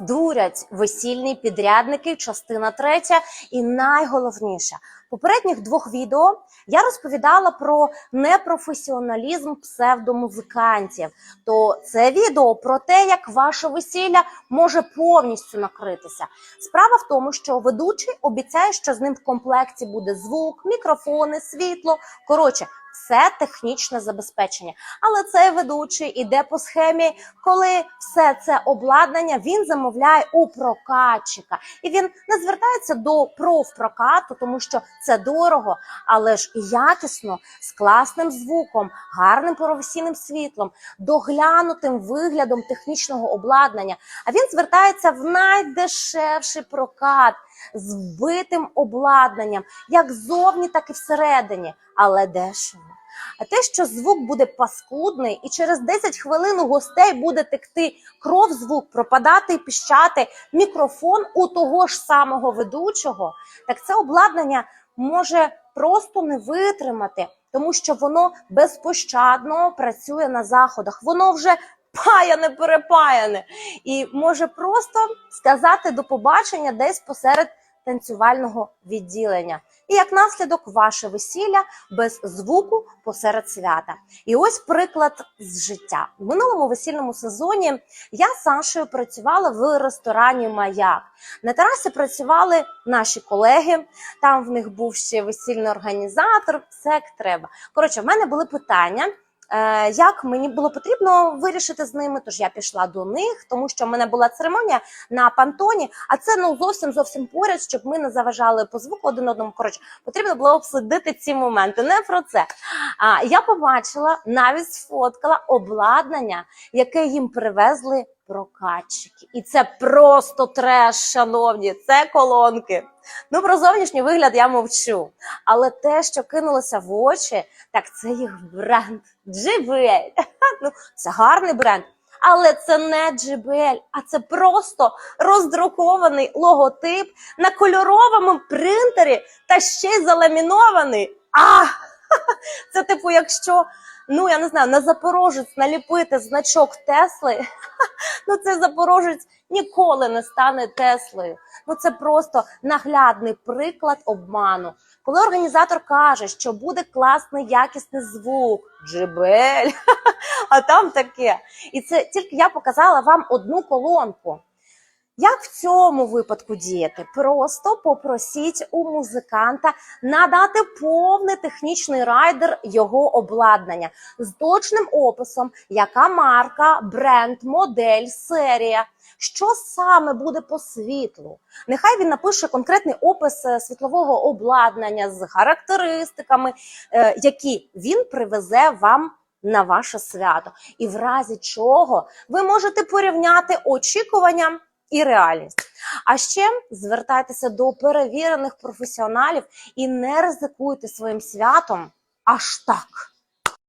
Дурять весільні підрядники, частина третя. І найголовніше, попередніх двох відео я розповідала про непрофесіоналізм псевдомузикантів. То це відео про те, як ваше весілля може повністю накритися. Справа в тому, що ведучий обіцяє, що з ним в комплекті буде звук, мікрофони, світло. Коротше, все технічне забезпечення. Але цей ведучий іде по схемі, коли все це обладнання він замовляє у прокатчика, і він не звертається до профпрокату, тому що це дорого, але ж якісно, з класним звуком, гарним професійним світлом, доглянутим виглядом технічного обладнання. А він звертається в найдешевший прокат з вбитим обладнанням, як ззовні, так і всередині, але дешево. А те, що звук буде паскудний, і через 10 хвилин у гостей буде текти кров, звук, пропадати і піщати мікрофон у того ж самого ведучого, так це обладнання може просто не витримати, тому що воно безпощадно працює на заходах. Воно вже паяне, перепаяне, і може просто сказати до побачення десь посеред танцювального відділення. І як наслідок ваше весілля без звуку посеред свята. І ось приклад з життя. В минулому весільному сезоні я з Сашою працювала в ресторані Маяк. На терасі працювали наші колеги. Там в них був ще весільний організатор. Все як треба. Коротше, в мене були питання. Е, Як мені було потрібно вирішити з ними, тож я пішла до них, тому що в мене була церемонія на пантоні, а це ну зовсім зовсім поряд, щоб ми не заважали по звуку один одному. Коротше, потрібно було обсудити ці моменти. Не про це. А я побачила, навіть сфоткала обладнання, яке їм привезли прокатчики. І це просто треш, шановні. Це колонки. Ну про зовнішній вигляд я мовчу. Але те, що кинулося в очі, так це їх бренд JBL. Ну, це гарний бренд. Але це не JBL, а це просто роздрукований логотип на кольоровому принтері та ще й заламінований. А! Це типу, якщо ну я не знаю, на запорожець наліпити значок Тесли, ну цей запорожець ніколи не стане Теслою. Ну це просто наглядний приклад обману. Коли організатор каже, що буде класний якісний звук, джебель, а там таке. І це тільки я показала вам одну колонку. Як в цьому випадку діяти? Просто попросіть у музиканта надати повний технічний райдер його обладнання з точним описом, яка марка, бренд, модель, серія. Що саме буде по світлу? Нехай він напише конкретний опис е, світлового обладнання з характеристиками, е, які він привезе вам на ваше свято, і в разі чого ви можете порівняти очікування і реальність. А ще звертайтеся до перевірених професіоналів і не ризикуйте своїм святом аж так.